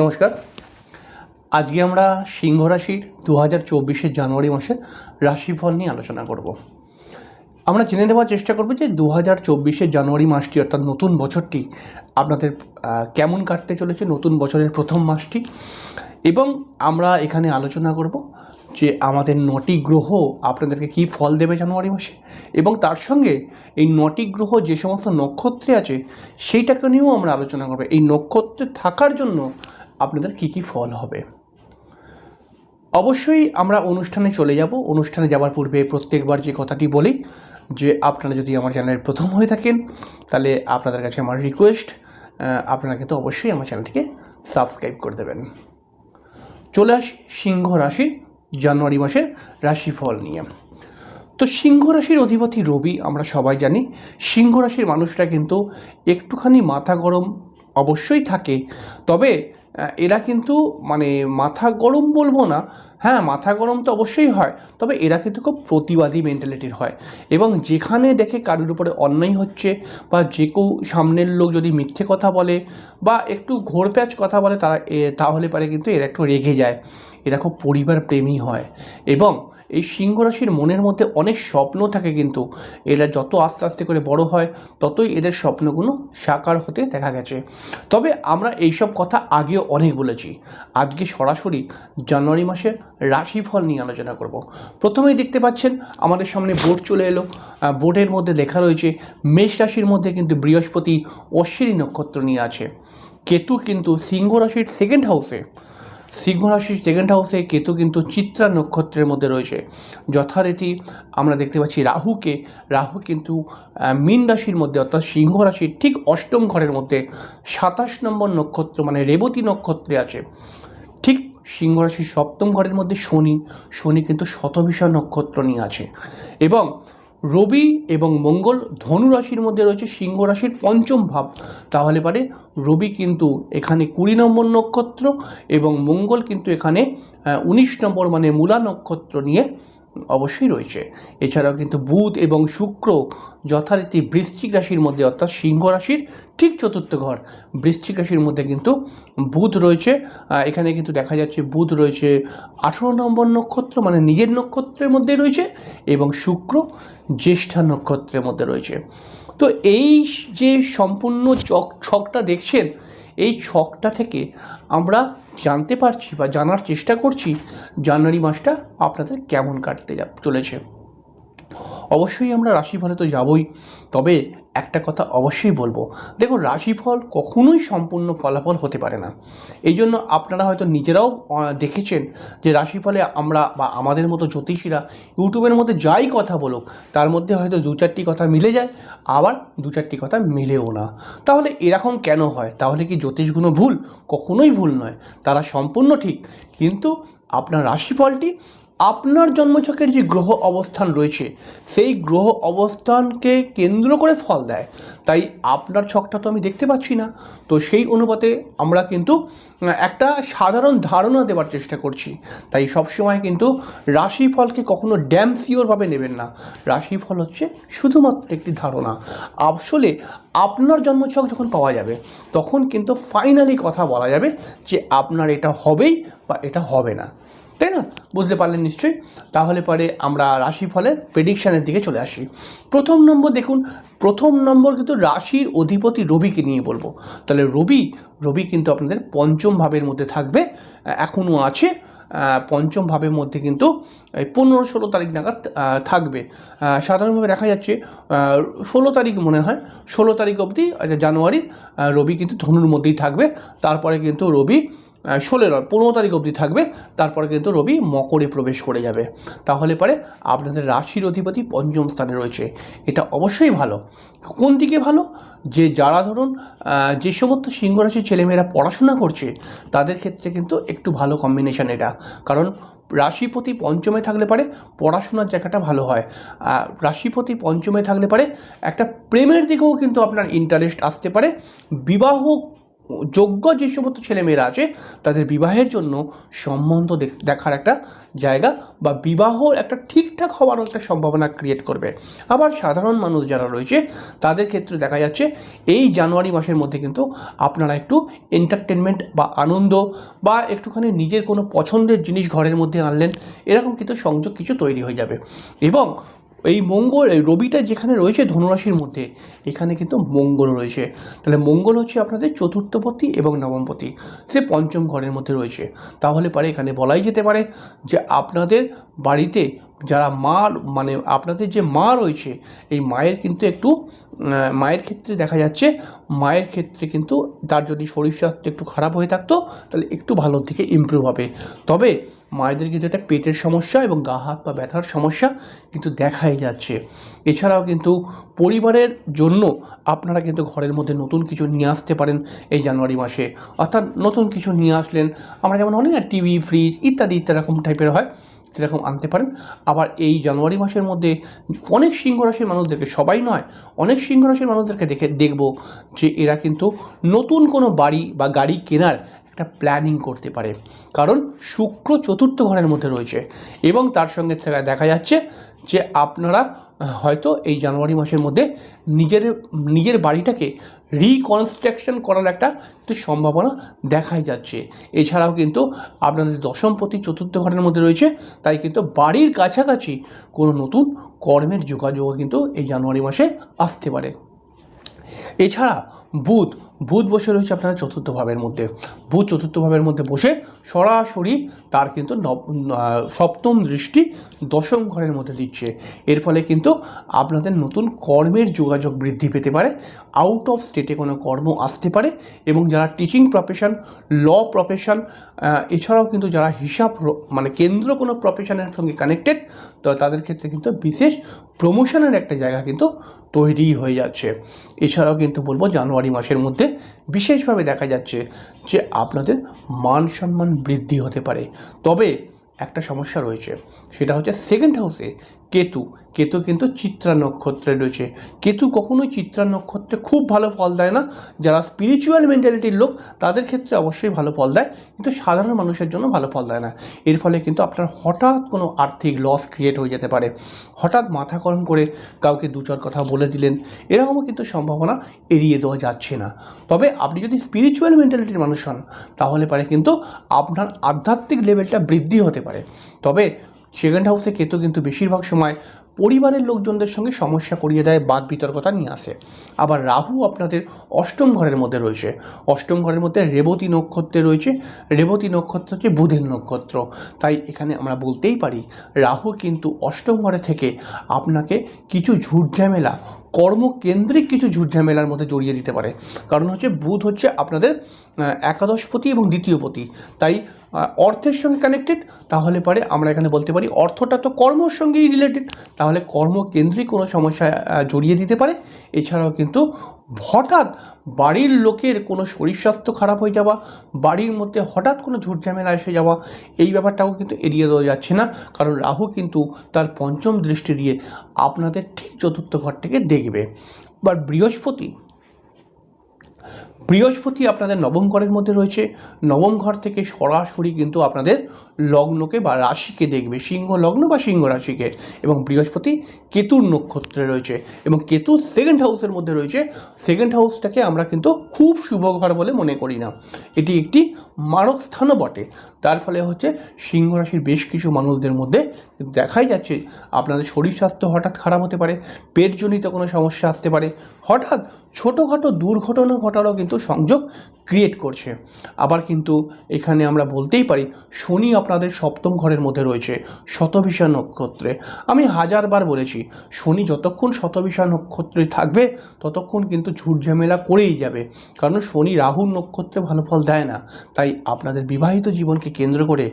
নমস্কার। আজকে আমরা সিংহ রাশির দু হাজার চব্বিশের জানুয়ারি মাসের রাশিফল নিয়ে আলোচনা করব। আমরা জেনে নেওয়ার চেষ্টা করব যে দু হাজার চব্বিশের জানুয়ারি মাসটি অর্থাৎ নতুন বছরটি আপনাদের কেমন কাটতে চলেছে নতুন বছরের প্রথম মাসটি। এবং আমরা এখানে আলোচনা করব যে আমাদের নটি গ্রহ আপনাদেরকে কী ফল দেবে জানুয়ারি মাসে এবং তার সঙ্গে এই নটি গ্রহ যে সমস্ত নক্ষত্রে আছে, সেইটাকে নিয়েও আমরা আলোচনা করব। এই নক্ষত্রে থাকার জন্য আপনাদের কী কী ফল হবে? অবশ্যই আমরা অনুষ্ঠানে চলে যাব। অনুষ্ঠানে যাওয়ার পূর্বে প্রত্যেকবার যে কথাটি বলি, যে আপনারা যদি আমার চ্যানেলের প্রথম হয়ে থাকেন, তাহলে আপনাদের কাছে আমার রিকোয়েস্ট আপনারা কিন্তু অবশ্যই আমার চ্যানেলটিকে সাবস্ক্রাইব করে দেবেন। চলে আসি সিংহ রাশির জানুয়ারি মাসের রাশিফল নিয়ে। তো সিংহ রাশির অধিপতি রবি, আমরা সবাই জানি, সিংহ রাশির মানুষরা কিন্তু একটুখানি মাথা গরম অবশ্যই থাকে। তবে এরা কিন্তু মানে মাথা গরম বলব না। হ্যাঁ মাথা গরম তো অবশ্যই হয়, তবে এরা কিন্তু খুব প্রতিবাদী মেন্টালিটির হয়। এবং যেখানে দেখে কারোর উপরে অন্যায় হচ্ছে বা যে কেউ সামনের লোক যদি মিথ্যে কথা বলে বা একটু ঘোরপ্যাচ কথা বলে তারা তাহলে পারে কিন্তু এরা একটু রেগে যায়। এরা খুব পরিবার প্রেমী হয়। এবং এই সিংহ রাশির মনের মধ্যে অনেক স্বপ্ন থাকে কিন্তু এরা যত আস্তে আস্তে করে বড় হয়, ততই এদের স্বপ্নগুলো সাকার হতে দেখা গেছে। তবে আমরা এইসব কথা আগেও অনেক বলেছি। আজকে সরাসরি জানুয়ারি মাসের রাশিফল নিয়ে আলোচনা করব। প্রথমেই দেখতে পাচ্ছেন, আমাদের সামনে বোর্ড চলে এলো। বোর্ডের মধ্যে লেখা রয়েছে, মেষ রাশির মধ্যে কিন্তু বৃহস্পতি অশ্বিনী নক্ষত্র নিয়ে আছে। কেতু কিন্তু সিংহ রাশির সেকেন্ড হাউসে সিংহ রাশির সেকেন্ড হাউসে কেতু কিন্তু চিত্রা নক্ষত্রের মধ্যে রয়েছে। যথারীতি আমরা দেখতে পাচ্ছি রাহুকে, রাহু কিন্তু মীন রাশির মধ্যে অর্থাৎ সিংহ রাশির ঠিক অষ্টম ঘরের মধ্যে সাতাশ নম্বর নক্ষত্র মানে রেবতী নক্ষত্রে আছে। ঠিক সিংহ রাশির সপ্তম ঘরের মধ্যে শনি শনি কিন্তু শতভিষা নক্ষত্র নিয়ে আছে। এবং রবি এবং মঙ্গল ধনু রাশির মধ্যে রয়েছে সিংহ রাশির পঞ্চম ভাব। তাহলে পারে রবি কিন্তু এখানে কুড়ি নম্বর নক্ষত্র এবং মঙ্গল কিন্তু এখানে উনিশ নম্বর মানে মূলা নক্ষত্র নিয়ে অবশ্যই রয়েছে। এছাড়াও কিন্তু বুধ এবং শুক্র যথারীতি বৃশ্চিক রাশির মধ্যে, অর্থাৎ সিংহ রাশির ঠিক চতুর্থ ঘর, বৃশ্চিক রাশির মধ্যে কিন্তু বুধ রয়েছে। এখানে কিন্তু দেখা যাচ্ছে বুধ রয়েছে আঠেরো নম্বর নক্ষত্র মানে নিজের নক্ষত্রের মধ্যে রয়েছে এবং শুক্র জ্যেষ্ঠা নক্ষত্রের মধ্যে রয়েছে। তো এই যে সম্পূর্ণ চক ছকটা দেখছেন এই ছকটা থেকে আমরা জানতে পারছি বা জানার চেষ্টা করছি জানুয়ারি মাসটা আপনাদের কেমন কাটতে চলেছে। অবশ্যই আমরা রাশিফলে তো যাবই, তবে একটা কথা অবশ্যই বলব, দেখুন রাশিফল কখনোই সম্পূর্ণ ফলাফল হতে পারে না। এই জন্য আপনারা হয়তো নিজেরাও দেখেছেন যে রাশিফলে আমরা বা আমাদের মতো জ্যোতিষীরা ইউটিউবের মধ্যে যাই কথা বলুক, তার মধ্যে হয়তো দু চারটি কথা মিলে যায়, আবার দু চারটি কথা মিলেও না। তাহলে এরকম কেন হয়? তাহলে কি জ্যোতিষগুলো ভুল? কখনোই ভুল নয়, তারা সম্পূর্ণ ঠিক। কিন্তু আপনার রাশিফলটি আপনার জন্মছকের যে গ্রহ অবস্থান রয়েছে, সেই গ্রহ অবস্থানকে কেন্দ্র করে ফল দেয়। তাই আপনার ছকটা তো আমি দেখতে পাচ্ছি না। তো সেই অনুপাতে আমরা কিন্তু একটা সাধারণ ধারণা দেওয়ার চেষ্টা করছি। তাই সবসময় কিন্তু রাশিফলকে কখনো ড্যাম শিওরভাবে নেবেন না। রাশিফল হচ্ছে শুধুমাত্র একটি ধারণা। আসলে আপনার জন্মছক যখন পাওয়া যাবে, তখন কিন্তু ফাইনালি কথা বলা যাবে যে আপনার এটা হবেই বা এটা হবে না। তাই না? বুঝতে পারলেন নিশ্চয়ই? তাহলে পরে আমরা রাশিফলের প্রেডিকশানের দিকে চলে আসি। প্রথম নম্বর দেখুন, প্রথম নম্বর কিন্তু রাশির অধিপতি রবিকে নিয়ে বলব। তাহলে রবি রবি কিন্তু আপনাদের পঞ্চম ভাবের মধ্যে থাকবে, এখনও আছে পঞ্চম ভাবের মধ্যে কিন্তু এই পনেরো ষোলো তারিখ নাগাদ থাকবে। সাধারণভাবে দেখা যাচ্ছে ষোলো তারিখ মনে হয়, ষোলো তারিখ অবধি জানুয়ারির রবি কিন্তু ধনুর মধ্যেই থাকবে। তারপরে কিন্তু রবি ষোলো নয়, পনেরো তারিখ অবধি থাকবে। তারপরে কিন্তু রবি মকরে প্রবেশ করে যাবে। তাহলে পরে আপনাদের রাশির অধিপতি পঞ্চম স্থানে রয়েছে। এটা অবশ্যই ভালো। কোন দিকে ভালো? যে যারা ধরুন যে সমস্ত সিংহ রাশির ছেলেমেয়েরা পড়াশোনা করছে, তাদের ক্ষেত্রে কিন্তু একটু ভালো কম্বিনেশন এটা। কারণ রাশিপতি পঞ্চমে থাকলে পারে পড়াশোনার জায়গাটা ভালো হয়। রাশিপতি পঞ্চমে থাকলে পারে একটা প্রেমের দিকেও কিন্তু আপনার ইন্টারেস্ট আসতে পারে। বিবাহ যোগ্য যে সমস্ত ছেলেমেয়েরা আছে, তাদের বিবাহের জন্য সম্বন্ধ দেখ- দেখার একটা জায়গা বা বিবাহ একটা ঠিকঠাক হওয়ার একটা সম্ভাবনা ক্রিয়েট করবে। আবার সাধারণ মানুষ যারা রয়েছে, তাদের ক্ষেত্রে দেখা যাচ্ছে এই জানুয়ারি মাসের মধ্যে কিন্তু আপনারা একটু এন্টারটেনমেন্ট বা আনন্দ বা একটুখানি নিজের কোনো পছন্দের জিনিস ঘরের মধ্যে আনলেন, এরকম কিন্তু সংযোগ কিছু তৈরি হয়ে যাবে। এবং এই মঙ্গল, এই রবিটা যেখানে রয়েছে ধনুরাশির মধ্যে, এখানে কিন্তু মঙ্গল রয়েছে। তাহলে মঙ্গল হচ্ছে আপনাদের চতুর্থপতি এবং নবমপতি, সে পঞ্চম ঘরের মধ্যে রয়েছে। তাহলে পারে এখানে বলাই যেতে পারে যে আপনাদের বাড়িতে যারা মা মানে আপনাদের যে মা রয়েছে, এই মায়ের কিন্তু একটু মায়ের ক্ষেত্রে দেখা যাচ্ছে মায়ের ক্ষেত্রে কিন্তু তার যদি শরীর স্বাস্থ্য একটু খারাপ হয়ে থাকতো, তাহলে একটু ভালোর দিকে ইমপ্রুভ হবে। তবে মায়েদের কিন্তু একটা পেটের সমস্যা এবং গা, হাত বা ব্যথার সমস্যা কিন্তু দেখাই যাচ্ছে। এছাড়াও কিন্তু পরিবারের জন্য আপনারা কিন্তু ঘরের মধ্যে নতুন কিছু নিয়ে আসতে পারেন এই জানুয়ারি মাসে। অর্থাৎ নতুন কিছু নিয়ে আসলেন, আমরা যেমন অনেক টিভি ফ্রিজ ইত্যাদি ইত্যাদি রকম টাইপের হয়। সেরকম আনতে পারেন। আবার এই জানুয়ারি মাসের মধ্যে অনেক সিংহ রাশির মানুষদেরকে, সবাই নয়, অনেক সিংহ রাশির মানুষদেরকে দেখে দেখব যে এরা কিন্তু নতুন কোনো বাড়ি বা গাড়ি কেনার একটা প্ল্যানিং করতে পারে। কারণ শুক্র চতুর্থ ঘরের মধ্যে রয়েছে এবং তার সঙ্গে দেখা যাচ্ছে যে আপনারা হয়তো এই জানুয়ারি মাসের মধ্যে নিজের নিজের বাড়িটাকে রিকনস্ট্রাকশন করার একটা সম্ভাবনা দেখাই যাচ্ছে। এছাড়াও কিন্তু আপনাদের দশমপতি চতুর্থ ঘরের মধ্যে রয়েছে, তাই কিন্তু বাড়ির কাছাকাছি কোনো নতুন কর্মের যোগাযোগ কিন্তু এই জানুয়ারি মাসে আসতে পারে। এছাড়া বুধ বুধ বসে রয়েছে আপনার চতুর্থ ভাবের মধ্যে। বুধ চতুর্থ ভাবের মধ্যে বসে সরাসরি তার কিন্তু সপ্তম দৃষ্টি দশম ঘরের মধ্যে দিচ্ছে। এর ফলে কিন্তু আপনাদের নতুন কর্মের যোগাযোগ বৃদ্ধি পেতে পারে আউট অফ স্টেটে কোনো কর্ম আসতে পারে এবং যারা টিচিং প্রফেশন ল প্রফেশন এছাড়াও কিন্তু যারা হিসাব মানে কেন্দ্র কোনো প্রফেশনের সঙ্গে কানেক্টেড তো তাদের ক্ষেত্রে কিন্তু বিশেষ প্রমোশনের একটা জায়গা কিন্তু তৈরি হয়ে যাচ্ছে। এছাড়াও কিন্তু বলব জানুয়ারি মাসের মধ্যে বিশেষভাবে দেখা যাচ্ছে যে আপনাদের মান সম্মান বৃদ্ধি হতে পারে। তবে একটা সমস্যা রয়েছে, সেটা হচ্ছে সেকেন্ড হাউসে কেতু। কেতু কিন্তু চিত্রা নক্ষত্রে রয়েছে। কেতু কখনোই চিত্রা নক্ষত্রে খুব ভালো ফল দেয় না। যারা স্পিরিচুয়াল মেন্টালিটির লোক, তাদের ক্ষেত্রে অবশ্যই ভালো ফল দেয়। কিন্তু সাধারণ মানুষের জন্য ভালো ফল দেয় না। এর ফলে কিন্তু আপনার হঠাৎ কোনো আর্থিক লস ক্রিয়েট হয়ে যেতে পারে। হঠাৎ মাথা গরম করে কাউকে দু চার কথা বলে দিলেন, এরকমও কিন্তু সম্ভাবনা এড়িয়ে দেওয়া যাচ্ছে না। তবে আপনি যদি স্পিরিচুয়াল মেন্টালিটির মানুষ হন, তাহলে পারে কিন্তু আপনার আধ্যাত্মিক লেভেলটা বৃদ্ধি হতে পারে। তবে সেকেন্ড হাউসে কেতু কিন্তু বেশিরভাগ সময় পরিবারের লোকজনদের সঙ্গে সমস্যা করিয়ে দেয়, বাদ বিতর্কতা নিয়ে আসে। আবার রাহু আপনাদের অষ্টম ঘরের মধ্যে রয়েছে। অষ্টম ঘরের মধ্যে রেবতী নক্ষত্রে রয়েছে। রেবতী নক্ষত্র হচ্ছে বুধের নক্ষত্র। তাই এখানে আমরা বলতেই পারি, রাহু কিন্তু অষ্টম ঘরে থেকে আপনাকে কিছু ঝুটঝামেলা কর্মকেন্দ্রিক কিছু ঝুটঝামেলার মধ্যে জড়িয়ে দিতে পারে। কারণ হচ্ছে বুধ হচ্ছে আপনাদের একাদশ একাদশপতি এবং দ্বিতীয়পতি। তাই অর্থের সঙ্গে কানেক্টেড তাহলে পারে আমরা এখানে বলতে পারি অর্থটা তো কর্মর সঙ্গেই রিলেটেড তাহলে কর্মকেন্দ্রিক কোনো সমস্যা জড়িয়ে দিতে পারে। এছাড়াও কিন্তু হঠাৎ বাড়ির লোকের কোনো শরীর স্বাস্থ্য খারাপ হয়ে যাওয়া, বাড়ির মধ্যে হঠাৎ কোনো ঝুটঝামেলা এসে যাওয়া, এই ব্যাপারটাও কিন্তু এড়িয়ে দেওয়া যাচ্ছে না। কারণ রাহু কিন্তু তার পঞ্চম দৃষ্টি দিয়ে আপনাদের ঠিক চতুর্থ ঘর থেকে দেখবে। বা বৃহস্পতি বৃহস্পতি আপনাদের নবম ঘরের মধ্যে রয়েছে। নবম ঘর থেকে সরাসরি কিন্তু আপনাদের লগ্নকে বা রাশিকে দেখবে, সিংহ লগ্ন বা সিংহ রাশিকে। এবং বৃহস্পতি কেতুর নক্ষত্রে রয়েছে। এবং কেতু সেকেন্ড হাউসের মধ্যে রয়েছে। সেকেন্ড হাউসটাকে আমরা কিন্তু খুব শুভ ঘর বলে মনে করি না। এটি একটি মারক স্থানও বটে। তার ফলে হচ্ছে সিংহ রাশির বেশ কিছু মানুষদের মধ্যে দেখাই যাচ্ছে, আপনাদের শরীর স্বাস্থ্য হঠাৎ খারাপ হতে পারে, পেটজনিত কোনো সমস্যা আসতে পারে। হঠাৎ ছোটোখাটো দুর্ঘটনা ঘটারও কিন্তু সংযোগ ক্রিয়েট করছে। আবার কিন্তু এখানে আমরা বলতেই পারি, শনি আপনাদের সপ্তম ঘরের মধ্যে রয়েছে, শতভিষা নক্ষত্রে। আমি হাজারবার বলেছি, শনি যতক্ষণ শতভিষা নক্ষত্রে থাকবে, ততক্ষণ কিন্তু ঝুটঝামেলা করেই যাবে। কারণ শনি রাহুর নক্ষত্রে ভালো ফল দেয় না। তাই আপনাদের বিবাহিত জীবনকে কেন্দ্র করে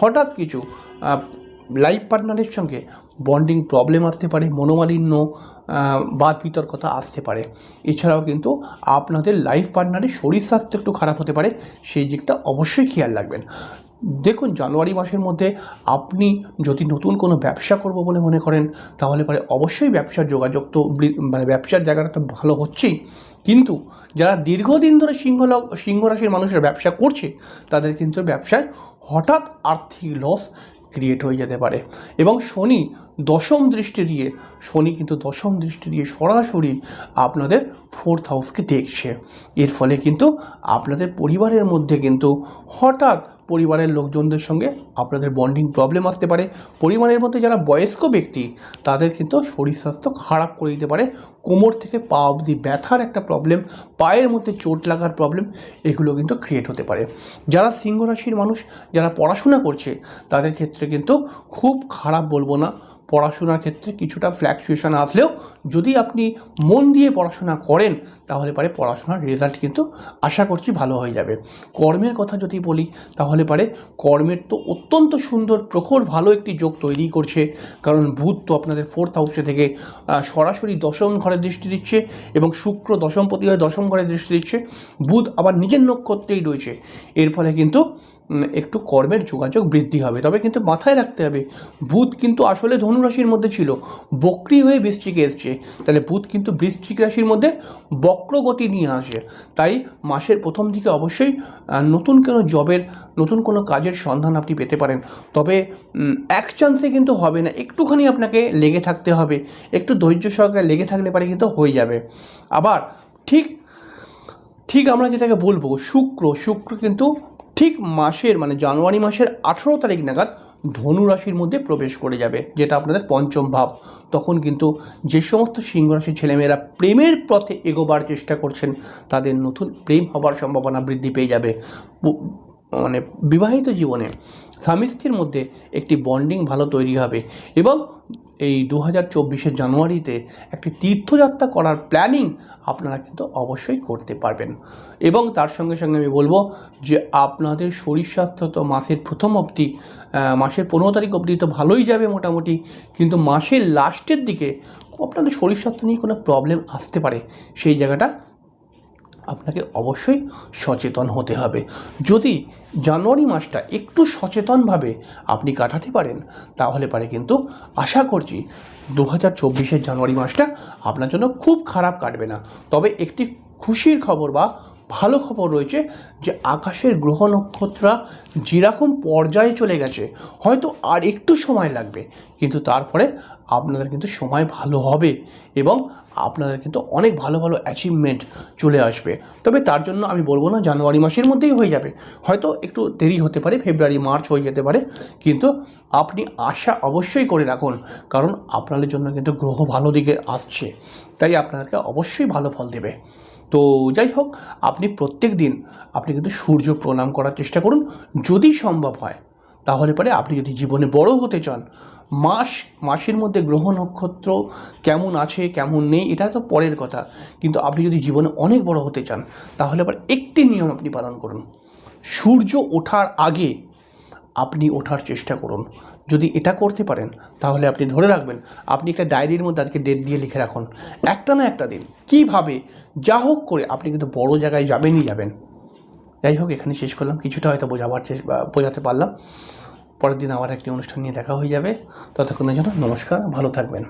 হঠাৎ কিছু লাইফ পার্টনারের সঙ্গে বন্ডিং প্রবলেম আসতে পারে, মনোমালিন্য বাদ বিতর্কতা আসতে পারে। এছাড়াও কিন্তু আপনাদের লাইফ পার্টনারের শরীর স্বাস্থ্য একটু খারাপ হতে পারে, সেই দিকটা অবশ্যই খেয়াল রাখবেন। দেখুন, জানুয়ারি মাসের মধ্যে আপনি যদি নতুন কোনো ব্যবসা করব বলে মনে করেন, তাহলে পরে অবশ্যই ব্যবসার যোগাযোগ তো মানে ব্যবসার জায়গাটা তো ভালো হচ্ছেই। কিন্তু যারা দীর্ঘদিন ধরে সিংহ সিংহ রাশির মানুষের ব্যবসা করছে, তাদের কিন্তু ব্যবসায় হঠাৎ আর্থিক লস ক্রিয়েট হয়ে যেতে পারে। এবং শনি দশম দৃষ্টি দিয়ে, শনি কিন্তু দশম দৃষ্টি দিয়ে সরাসরি আপনাদের ফোর্থ হাউসকে দেখছে। এর ফলে কিন্তু আপনাদের পরিবারের মধ্যে কিন্তু হঠাৎ পরিবারের লোকজনদের সঙ্গে আপনাদের বন্ডিং প্রবলেম আসতে পারে। পরিবারের মধ্যে যারা বয়স্ক ব্যক্তি, তাদের কিন্তু শরীর স্বাস্থ্য খারাপ করে দিতে পারে। কোমর থেকে পা অবধি ব্যথার একটা প্রবলেম পায়ের মধ্যে চোট লাগার প্রবলেম এগুলো কিন্তু ক্রিয়েট হতে পারে। যারা সিংহ রাশির মানুষ, যারা পড়াশোনা করছে, তাদের ক্ষেত্রে কিন্তু খুব খারাপ বলব না। পড়াশোনার ক্ষেত্রে কিছুটা ফ্ল্যাকচুয়েশন আসলেও যদি আপনি মন দিয়ে পড়াশোনা করেন, তাহলে পারে পড়াশোনার রেজাল্ট কিন্তু আশা করছি ভালো হয়ে যাবে। কর্মের কথা যদি বলি, তাহলে পারে কর্মের তো অত্যন্ত সুন্দর, প্রখর, ভালো একটি যোগ তৈরি করছে। কারণ বুধ তো আপনাদের ফোর্থ হাউসে থেকে সরাসরি দশম ঘরে দৃষ্টি দিচ্ছে এবং শুক্র দশমপতি হয়ে দশম ঘরে দৃষ্টি দিচ্ছে। বুধ আবার নিজের নক্ষত্রেই রয়েছে। এর ফলে কিন্তু একটু কর্মের যোগাযোগ বৃদ্ধি হবে। তবে কিন্তু মাথায় রাখতে হবে, বুধ কিন্তু আসলে ধনুরাশির মধ্যে ছিল। বক্রি হয়ে বৃশ্চিকে এসছে। তাহলে বুধ কিন্তু বৃষ্টিক রাশির মধ্যে বক্রগতি নিয়ে আসে। তাই মাসের প্রথম দিকে অবশ্যই নতুন কোনো জবের, নতুন কোনো কাজের সন্ধান আপনি পেতে পারেন। তবে এক চান্সে কিন্তু হবে না। একটুখানি আপনাকে লেগে থাকতে হবে। একটু ধৈর্য সহকারে লেগে থাকলে পারে কিন্তু হয়ে যাবে। আবার ঠিক ঠিক আমরা যেটাকে বলব, শুক্র। শুক্র কিন্তু ঠিক মাসের মানে জানুয়ারি মাসের আঠেরো তারিখ নাগাদ ধনু রাশির মধ্যে প্রবেশ করে যাবে, যেটা আপনাদের পঞ্চম ভাব। তখন কিন্তু যে সমস্ত সিংহ রাশির ছেলেমেয়েরা প্রেমের পথে এগোবার চেষ্টা করছেন, তাদের নতুন প্রেম হবার সম্ভাবনা বৃদ্ধি পেয়ে যাবে। মানে বিবাহিত জীবনে। স্বামী স্ত্রীর মধ্যে একটি বন্ডিং ভালো তৈরি হবে এবং এই দু হাজার চব্বিশের জানুয়ারিতে একটি তীর্থযাত্রা করার প্ল্যানিং আপনারা কিন্তু অবশ্যই করতে পারবেন। এবং তার সঙ্গে সঙ্গে আমি বলব যে আপনাদের শরীর স্বাস্থ্য তো মাসের প্রথম অবধি মাসের পনেরো তারিখ অবধি তো ভালোই যাবে মোটামুটি, কিন্তু মাসের লাস্টের দিকে আপনাদের শরীর স্বাস্থ্য নিয়ে কোনো প্রবলেম আসতে পারে। সেই জায়গাটা আপনাকে অবশ্যই সচেতন হতে হবে। যদি জানুয়ারি মাসটা একটু সচেতনভাবে আপনি কাটাতে পারেন, তাহলে পারে কিন্তু আশা করছি দু হাজার চব্বিশের জানুয়ারি মাসটা আপনার জন্য খুব খারাপ কাটবে না। তবে একটি খুশির খবর বা ভালো খবর রয়েছে যে, আকাশের গ্রহ নক্ষত্ররা যেরকম পর্যায়ে চলে গেছে, হয়তো আর একটু সময় লাগবে, কিন্তু তারপরে আপনাদের কিন্তু সময় ভালো হবে এবং আপনাদের কিন্তু অনেক ভালো ভালো অ্যাচিভমেন্ট চলে আসবে। তবে তার জন্য আমি বলব না, জানুয়ারি মাসের মধ্যেই হয়ে যাবে। হয়তো একটু দেরি হতে পারে, ফেব্রুয়ারি, মার্চ হয়ে যেতে পারে, কিন্তু আপনি আশা অবশ্যই করে রাখুন, কারণ আপনাদের জন্য কিন্তু গ্রহ ভালো দিকে আসছে, তাই আপনাদেরকে অবশ্যই ভালো ফল দেবে। তো যাই হোক, আপনি প্রত্যেক দিন আপনি কিন্তু সূর্য প্রণাম করার চেষ্টা করুন, যদি সম্ভব হয়। তাহলে পরে আপনি যদি জীবনে বড় হতে চান, মাস, মাসের মধ্যে গ্রহ নক্ষত্র কেমন আছে, কেমন নেই, এটা তো পরের কথা। কিন্তু আপনি যদি জীবনে অনেক বড় হতে চান, তাহলে আবার একটি নিয়ম আপনি পালন করুন। সূর্য ওঠার আগে আপনি ওঠার চেষ্টা করুন। যদি এটা করতে পারেন, তাহলে আপনি ধরে রাখবেন, আপনি একটা ডায়েরির মধ্যে আজকে ডেট দিয়ে লিখে রাখুন। একটা না একটা দিন। কীভাবে? যা হোক করে আপনি কিন্তু বড় জায়গায় যাবেনই যাবেন। যাই হোক, এখানে শেষ করলাম। কিছুটা হয়তো বোঝাবার চেষ্টা বোঝাতে পারলাম। পরের দিন আবার একটি অনুষ্ঠান নিয়ে দেখা হয়ে যাবে। ততক্ষণের জন্য নমস্কার, ভালো থাকবেন।